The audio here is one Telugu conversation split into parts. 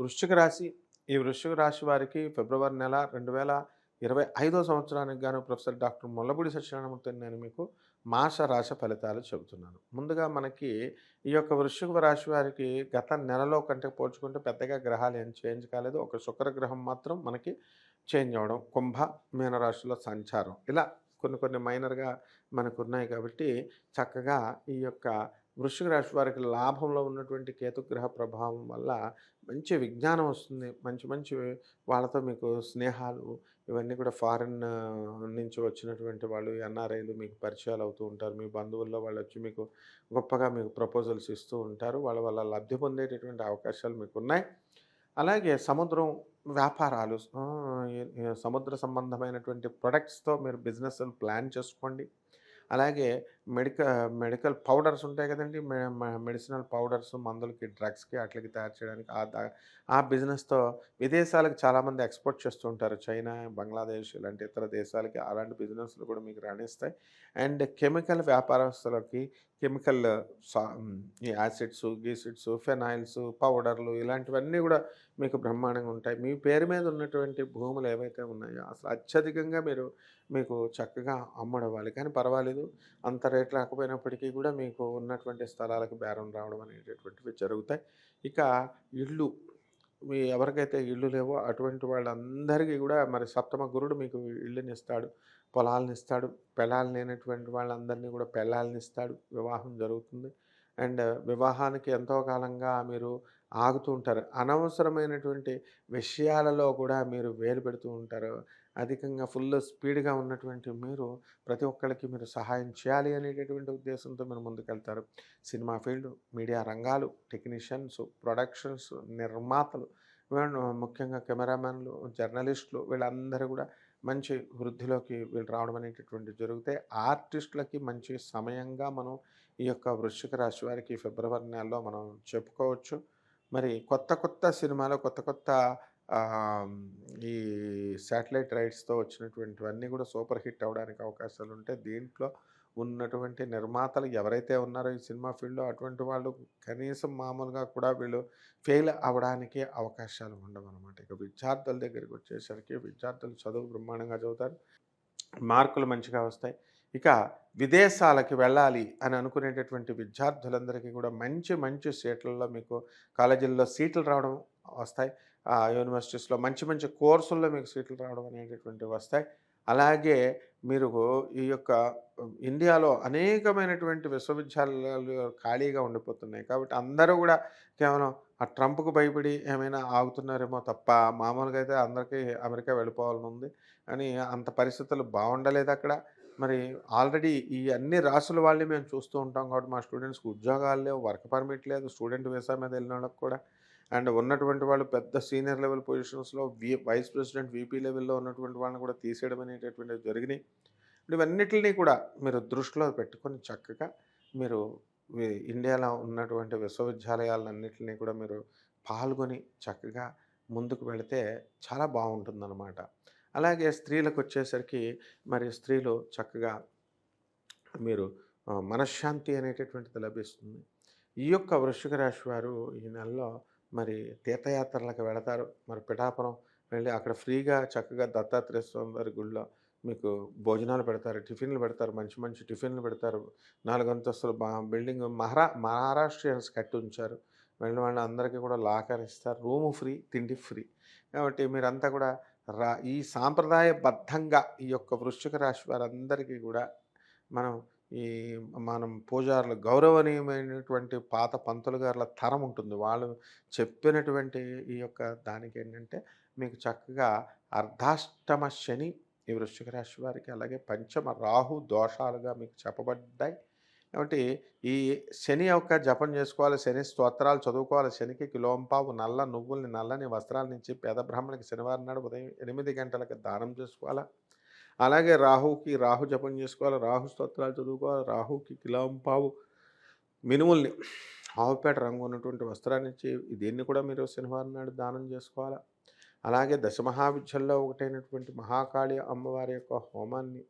వృశ్చిక రాశి. ఈ వృశ్చిక రాశి వారికి ఫిబ్రవరి నెల రెండు వేల ఇరవై ఐదో సంవత్సరానికి గాను ప్రొఫెసర్ డాక్టర్ ముల్లబూడి సత్యనారాయణమూర్తి నేను మీకు మాస రాశి ఫలితాలు చెబుతున్నాను. ముందుగా మనకి ఈ యొక్క వృశ్చిక రాశి వారికి గత నెలలో కంటే పోల్చుకుంటే పెద్దగా గ్రహాలు ఏం చేంజ్ కాలేదు. ఒక శుక్రగ్రహం మాత్రం మనకి చేంజ్ అవ్వడం కుంభ మీనరాశిలో సంచారం. ఇలా కొన్ని కొన్ని మైనర్గా మనకు ఉన్నాయి కాబట్టి చక్కగా ఈ యొక్క వృశ్చిక రాశి వారికి లాభంలో ఉన్నటువంటి కేతుగ్రహ ప్రభావం వల్ల మంచి విజ్ఞానం వస్తుంది. మంచి మంచి వాళ్ళతో మీకు స్నేహాలు ఇవన్నీ కూడా ఫారిన్ నుంచి వచ్చినటువంటి వాళ్ళు ఎన్ఆర్ఐలు మీకు పరిచయాలు అవుతూ ఉంటారు. మీ బంధువుల్లో వాళ్ళు వచ్చి మీకు గొప్పగా మీకు ప్రపోజల్స్ ఇస్తూ ఉంటారు. వాళ్ళ వల్ల లబ్ధి పొందేటటువంటి అవకాశాలు మీకు ఉన్నాయి. అలాగే సముద్రం వ్యాపారాలు సముద్ర సంబంధమైనటువంటి ప్రొడక్ట్స్తో మీరు బిజినెస్లు ప్లాన్ చేసుకోండి. అలాగే మెడికల్ మెడికల్ పౌడర్స్ ఉంటాయి కదండి. మె- మెడిసినల్ పౌడర్స్ మందులకి డ్రగ్స్కి అట్లకి తయారు చేయడానికి ఆ ఆ బిజినెస్తో విదేశాలకు చాలామంది ఎక్స్పోర్ట్ చేస్తూ ఉంటారు. చైనా బంగ్లాదేశ్ ఇలాంటి ఇతర దేశాలకి అలాంటి బిజినెస్లు కూడా మీకు రాణిస్తాయి. అండ్ కెమికల్ వ్యాపారస్తులకి కెమికల్ సా ఈ యాసిడ్స్ గీసిడ్స్ ఫెనాయిల్స్ పౌడర్లు ఇలాంటివన్నీ కూడా మీకు బ్రహ్మాండంగా ఉంటాయి. మీ పేరు మీద ఉన్నటువంటి భూములు ఏవైతే ఉన్నాయో అసలు అత్యధికంగా మీరు మీకు చక్కగా అమ్మడవ్వాలి. కానీ పర్వాలేదు. అంత రేట్ రాకపోయినప్పటికీ కూడా మీకు ఉన్నటువంటి స్థలాలకు బేరం రావడం అనేటటువంటివి జరుగుతాయి. ఇక ఇళ్ళు మీ ఎవరికైతే ఇళ్ళు లేవో అటువంటి వాళ్ళందరికీ కూడా మరి సప్తమ గురుడు మీకు ఇళ్ళని ఇస్తాడు పొలాలను ఇస్తాడు పెళ్ళాలు లేనటువంటి వాళ్ళందరినీ కూడా పెళ్ళాలని ఇస్తాడు వివాహం జరుగుతుంది. అండ్ వివాహానికి ఎంతో కాలంగా మీరు ఆగుతూ ఉంటారు. అనవసరమైనటువంటి విషయాలలో కూడా మీరు వేలు పెడుతూ ఉంటారు. అధికంగా ఫుల్ స్పీడ్గా ఉన్నటువంటి మీరు ప్రతి ఒక్కరికి మీరు సహాయం చేయాలి అనేటటువంటి ఉద్దేశంతో మీరు ముందుకెళ్తారు. సినిమా ఫీల్డ్ మీడియా రంగాలు టెక్నీషియన్స్ ప్రొడక్షన్స్ నిర్మాతలు ముఖ్యంగా కెమెరామెన్లు జర్నలిస్టులు వీళ్ళందరూ కూడా మంచి వృద్ధిలోకి వీళ్ళు రావడం అనేటటువంటి జరిగితే ఆర్టిస్టులకి మంచి సమయంగా మనం ఈ యొక్క వృశ్చిక రాశి వారికి ఫిబ్రవరి నెలలో మనం చెప్పుకోవచ్చు. మరి కొత్త కొత్త సినిమాలు కొత్త కొత్త ఈ శాటిలైట్ రైట్స్తో వచ్చినటువంటివన్నీ కూడా సూపర్ హిట్ అవ్వడానికి అవకాశాలు ఉంటాయి దీంట్లో ఉన్నటువంటి నిర్మాతలు ఎవరైతే ఉన్నారో ఈ సినిమా ఫీల్డ్లో అటువంటి వాళ్ళు కనీసం మామూలుగా కూడా వీళ్ళు ఫెయిల్ అవ్వడానికి అవకాశాలు ఉండవు అనమాట ఇక విద్యార్థుల దగ్గరికి వచ్చేసరికి విద్యార్థులు చదువు బ్రహ్మాండంగా చదువుతారు మార్కులు మంచిగా వస్తాయి. ఇక విదేశాలకి వెళ్ళాలి అని అనుకునేటటువంటి విద్యార్థులందరికీ కూడా మంచి మంచి సీట్లలో మీకు కాలేజీల్లో సీట్లు రావడం వస్తాయి. యూనివర్సిటీస్లో మంచి మంచి కోర్సుల్లో మీకు సీట్లు రావడం అనేటటువంటివి వస్తాయి. అలాగే మీరు ఈ యొక్క ఇండియాలో అనేకమైనటువంటి విశ్వవిద్యాలయాలు ఖాళీగా ఉండిపోతున్నాయి కాబట్టి అందరూ కూడా కేవలం ఆ ట్రంప్కు భయపడి ఏమైనా ఆగుతున్నారేమో తప్ప మామూలుగా అయితే అందరికీ అమెరికా వెళ్ళిపోవాలని ఉంది. అని అంత పరిస్థితులు బాగుండలేదు అక్కడ. మరి ఆల్రెడీ ఈ అన్ని రాసుల వాళ్ళని మేము చూస్తూ ఉంటాం కాబట్టి మా స్టూడెంట్స్కి ఉద్యోగాలు లేవు వర్క్ పర్మిట్ లేదు స్టూడెంట్ వీసా మీద వెళ్ళిన వాళ్ళకి కూడా. అండ్ ఉన్నటువంటి వాళ్ళు పెద్ద సీనియర్ లెవెల్ పొజిషన్స్లో వి వైస్ ప్రెసిడెంట్ వీపీ లెవెల్లో ఉన్నటువంటి వాళ్ళని కూడా తీసేయడం అనేటటువంటివి జరిగినాయి. ఇవన్నిటిని కూడా మీరు దృష్టిలో పెట్టుకొని చక్కగా మీరు ఇండియాలో ఉన్నటువంటి విశ్వవిద్యాలయాలన్నింటినీ కూడా మీరు పాల్గొని చక్కగా ముందుకు వెళితే చాలా బాగుంటుందన్నమాట. అలాగే స్త్రీలకు వచ్చేసరికి మరి స్త్రీలు చక్కగా మీరు మనశ్శాంతి అనేటటువంటిది లభిస్తుంది. ఈ యొక్క వృషిక రాశి వారు ఈ నెలలో మరి తీర్థయాత్రలకు వెళతారు. మరి పిఠాపురం వెళ్ళి అక్కడ ఫ్రీగా చక్కగా దత్తాత్రేయ స్వామి వారి గుడిలో మీకు భోజనాలు పెడతారు టిఫిన్లు పెడతారు మంచి మంచి టిఫిన్లు పెడతారు. నాలుగు అంతస్తులు బా బిల్డింగ్ మహారా మహారాష్ట్రియన్స్ కట్టి ఉంచారు. వెళ్ళిన వాళ్ళు అందరికీ కూడా లాకర్ ఇస్తారు. రూము ఫ్రీ తిండి ఫ్రీ. కాబట్టి మీరంతా కూడా రా ఈ సాంప్రదాయబద్ధంగా ఈ యొక్క వృశ్చిక రాశి వారందరికీ కూడా మనం ఈ మనం పూజారులు గౌరవనీయమైనటువంటి పాత పంతులు గారుల తరం ఉంటుంది. వాళ్ళు చెప్పినటువంటి ఈ యొక్క దానికి ఏంటంటే మీకు చక్కగా అర్ధాష్టమ శని ఈ వృశ్చిక రాశి వారికి అలాగే పంచమ రాహు దోషాలుగా మీకు చెప్పబడ్డాయి. కాబట్టి ఈ శని యొక్క జపం చేసుకోవాలి శని స్తోత్రాలు చదువుకోవాలి శనికి కిలోంపావు నల్ల నువ్వుల్ని నల్లని వస్త్రాల నుంచి పేద బ్రాహ్మణికి శనివారం నాడు ఉదయం ఎనిమిది గంటలకు దానం చేసుకోవాలా? అలాగే రాహుకి రాహు జపం చేసుకోవాలి రాహు స్తోత్రాలు చదువుకోవాలి రాహుకి కిలోంపావు మినుముల్ని ఆవుపేట రంగు ఉన్నటువంటి వస్త్రాన్నించి దీన్ని కూడా మీరు శనివారం నాడు దానం చేసుకోవాలి? అలాగే దశమహావిద్యల్లో ఒకటైనటువంటి మహాకాళి అమ్మవారి యొక్క హోమాన్ని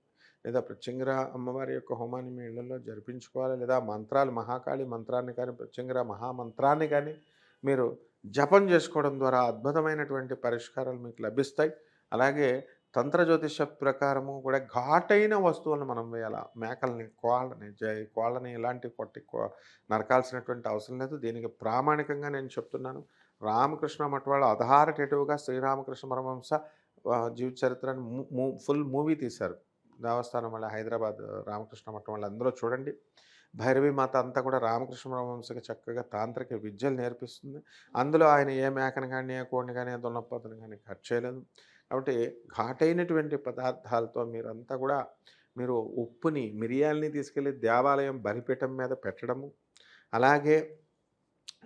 లేదా ప్రత్యంగిర అమ్మవారి యొక్క హోమాన్ని మీ ఇళ్ళలో జరిపించుకోవాలి? లేదా మంత్రాలు మహాకాళి మంత్రాన్ని కానీ ప్రత్యంగిర మహామంత్రాన్ని కానీ మీరు జపం చేసుకోవడం ద్వారా అద్భుతమైనటువంటి పరిష్కారాలు మీకు లభిస్తాయి. అలాగే తంత్ర జ్యోతిష ప్రకారము కూడా ఘాటైన వస్తువులను మనం వేయాల? మేకల్ని కోళ్ళని జై కోళ్ళని ఇలాంటి కొట్టి కో- నరకాల్సినటువంటి అవసరం లేదు. దీనికి ప్రామాణికంగా నేను చెప్తున్నాను. రామకృష్ణ మఠ వాళ్ళు అథారిటేటివ్గా శ్రీరామకృష్ణ పరమహంస జీవిత చరిత్రను ఫుల్ మూవీ తీశారు. దేవస్థానం వల్ల హైదరాబాద్ రామకృష్ణ మఠం వాళ్ళు అందరూ చూడండి. భైరవి మాత అంతా కూడా రామకృష్ణ పరమహంసకి చక్కగా తాంత్రిక విద్యలు నేర్పిస్తుంది. అందులో ఆయన ఏ మేకను కానీ ఏ కోడిని కానీ దున్నపోతను కానీ కట్ చేయలేదు. కాబట్టి ఘాటైనటువంటి పదార్థాలతో మీరంతా కూడా మీరు ఉప్పుని మిరియాలని తీసుకెళ్ళి దేవాలయం బలిపీఠం మీద పెట్టడము. అలాగే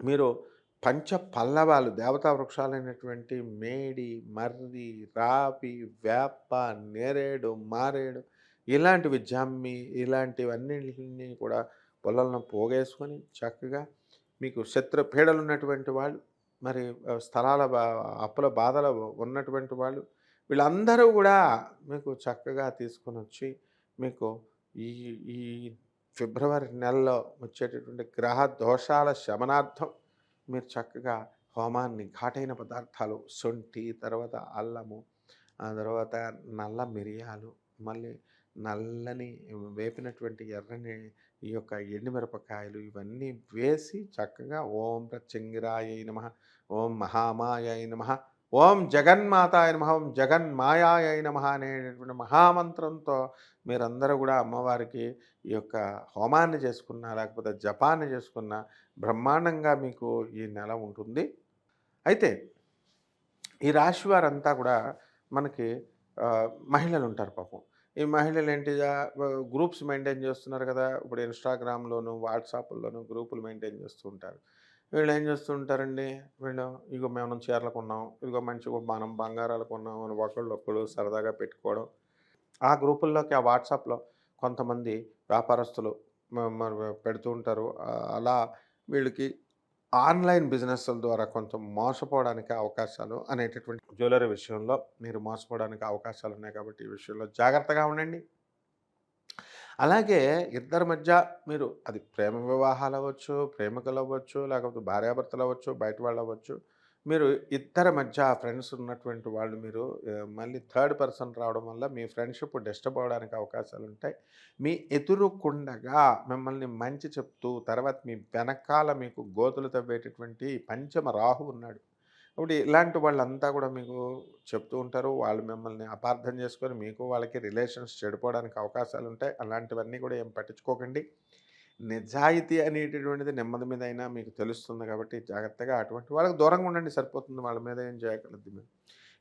మీరు పంచ పల్లవాలు దేవతా వృక్షాలైనటువంటి మేడి మర్రి రావి వేప నేరేడు మారేడు ఇలాంటివి జమ్మి ఇలాంటివన్నింటినీ కూడా పొలాలను పోగేసుకొని చక్కగా మీకు శత్రు పీడలు ఉన్నటువంటి వాళ్ళు మరి స్థలాల బా అప్పుల బాధలు ఉన్నటువంటి వాళ్ళు వీళ్ళందరూ కూడా మీకు చక్కగా తీసుకొని వచ్చి మీకు ఈ ఈ ఫిబ్రవరి నెలలో వచ్చేటటువంటి గ్రహ దోషాల శమనార్థం మీరు చక్కగా హోమాన్ని ఘాటైన పదార్థాలు శొంఠి తర్వాత అల్లము ఆ తర్వాత నల్ల మిరియాలు మళ్ళీ నల్లని వేపినటువంటి ఎర్రని ఈ యొక్క ఎండుమిరపకాయలు ఇవన్నీ వేసి చక్కగా ఓం ప్రత్యంగిరాయ నమ ఓం మహామాయ నమ ఓం జగన్మాతాయ నమ ఓం జగన్మాయాయ నమ అనేటటువంటి మహామంత్రంతో మీరందరూ కూడా అమ్మవారికి ఈ యొక్క హోమాన్ని చేసుకున్నా లేకపోతే జపాన్ని చేసుకున్నా బ్రహ్మాండంగా మీకు ఈ నెల ఉంటుంది. అయితే ఈ రాశి వారంతా కూడా మనకి మహిళలు ఉంటారు పాపం. ఈ మహిళలు ఏంటిగా గ్రూప్స్ మెయింటైన్ చేస్తున్నారు కదా. ఇప్పుడు ఇన్స్టాగ్రామ్లోను వాట్సాప్లోను గ్రూపులు మెయింటైన్ చేస్తూ ఉంటారు. వీళ్ళు ఏం చేస్తూ ఉంటారండి వీళ్ళు ఇగో మేము చీరలు కొన్నాం ఇదిగో మంచిగా మనం బంగారాలు కొన్నాం అని ఒకళ్ళు ఒకళ్ళు సరదాగా పెట్టుకోవడం. ఆ గ్రూపుల్లోకి ఆ వాట్సాప్లో కొంతమంది వ్యాపారస్తులు పెడుతూ ఉంటారు. అలా వీళ్ళకి ఆన్లైన్ బిజినెస్ల ద్వారా కొంత మోసపోవడానికి అవకాశాలు అనేటటువంటి జ్యువెలరీ విషయంలో మీరు మోసపోవడానికి అవకాశాలు ఉన్నాయి కాబట్టి ఈ విషయంలో జాగ్రత్తగా ఉండండి. అలాగే ఇద్దరి మధ్య మీరు అది ప్రేమ వివాహాలు అవ్వచ్చు ప్రేమికులు అవ్వచ్చు లేకపోతే భార్యాభర్తలు అవ్వచ్చు బయట వాళ్ళు అవ్వచ్చు మీరు ఇద్దరి మధ్య ఫ్రెండ్స్ ఉన్నటువంటి వాళ్ళు మీరు మళ్ళీ థర్డ్ పర్సన్ రావడం వల్ల మీ ఫ్రెండ్షిప్ డిస్టర్బ్ అవడానికి అవకాశాలు ఉంటాయి మీ ఎదురుకుండగా మిమ్మల్ని మంచి చెప్తూ తర్వాత మీ వెనకాల మీకు గోతులు తవ్వేటటువంటి పంచమ రాహు ఉన్నాడు. కాబట్టి ఇలాంటి వాళ్ళంతా కూడా మీకు చెప్తూ ఉంటారు. వాళ్ళు మిమ్మల్ని అపార్థం చేసుకొని మీకు వాళ్ళకి రిలేషన్స్ చెడిపోవడానికి అవకాశాలు ఉంటాయి అలాంటివన్నీ కూడా ఏం పట్టించుకోకండి. నిజాయితీ అనేటటువంటిది నెమ్మది మీద అయినా మీకు తెలుస్తుంది కాబట్టి జాగ్రత్తగా అటువంటి వాళ్ళకి దూరంగా ఉండండి. సరిపోతుంది. వాళ్ళ మీద ఏం చేయగలదు మీరు.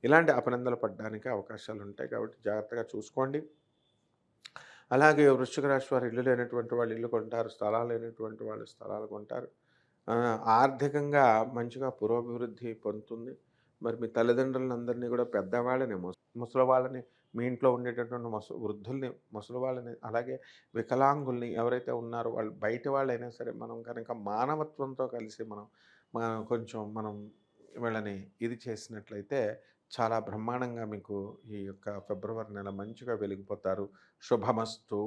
ఇలాంటి అపనందలు పడడానికి అవకాశాలు ఉంటాయి కాబట్టి జాగ్రత్తగా చూసుకోండి. అలాగే వృశ్చిక రాశి వారు ఇల్లు లేనటువంటి వాళ్ళు ఇల్లు కొంటారు. స్థలాలు లేనటువంటి వాళ్ళు స్థలాలు కొంటారు. ఆర్థికంగా మంచిగా పురోభివృద్ధి పొందుతుంది. మరి మీ తల్లిదండ్రులందరినీ కూడా పెద్దవాళ్ళని ముసలి వాళ్ళని మీ ఇంట్లో ఉండేటటువంటి ముస వృద్ధుల్ని ముసలి వాళ్ళని అలాగే వికలాంగుల్ని ఎవరైతే ఉన్నారో వాళ్ళు బయట వాళ్ళైనా సరే మనం కనుక మానవత్వంతో కలిసి మనం మనం కొంచెం మనం వీళ్ళని ఇది చేసినట్లయితే చాలా బ్రహ్మాండంగా మీకు ఈ యొక్క ఫిబ్రవరి నెల మంచిగా వెలిగిపోతారు. శుభమస్తు.